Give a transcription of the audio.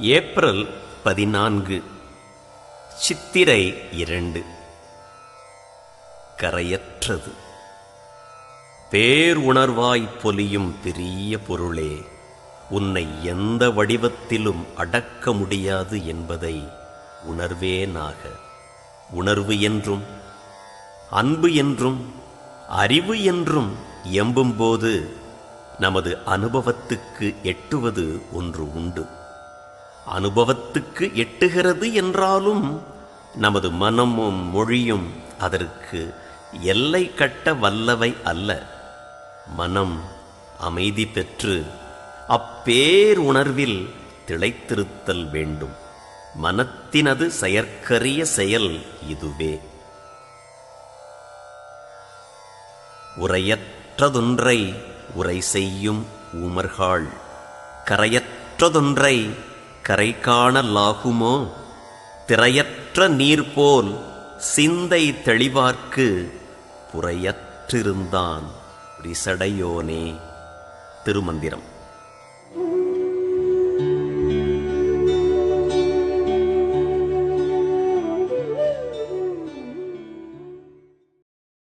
April பதினான்கு சித்திரை இரண்டு. கரையற்றது. பேருணர்வாய் பொலியும் பெரிய பொருளே உன்னை எந்த வடிவத்திலும் அடக்க முடியாது என்பதை உணர்வேனாக. உணர்வு என்றும் அன்பு என்றும் அறிவு என்றும் எம்பும்போது நமது அனுபவத்துக்கு எட்டுவது ஒன்று உண்டு. அனுபவத்துக்கு எட்டுகிறது என்றாலும் நமது மனமும் மொழியும் அதற்கு எல்லை கட்ட வல்லவை அல்ல. மனம் அமைதி பெற்று அப்பேருணர்வில் திளைத்திருத்தல் வேண்டும். மனத்தினது செயற்கரிய செயல் இதுவே. உரையற்றதொன்றை உரை செய்யும் ஊமர்காள். கரையற்றதொன்றை கரை காணலாகுமோ திரையற்ற நீர் போல் சிந்தை தெளிவார்க்கு புறையற்றிருந்தான் ரிசடையோனே. திருமந்திரம்.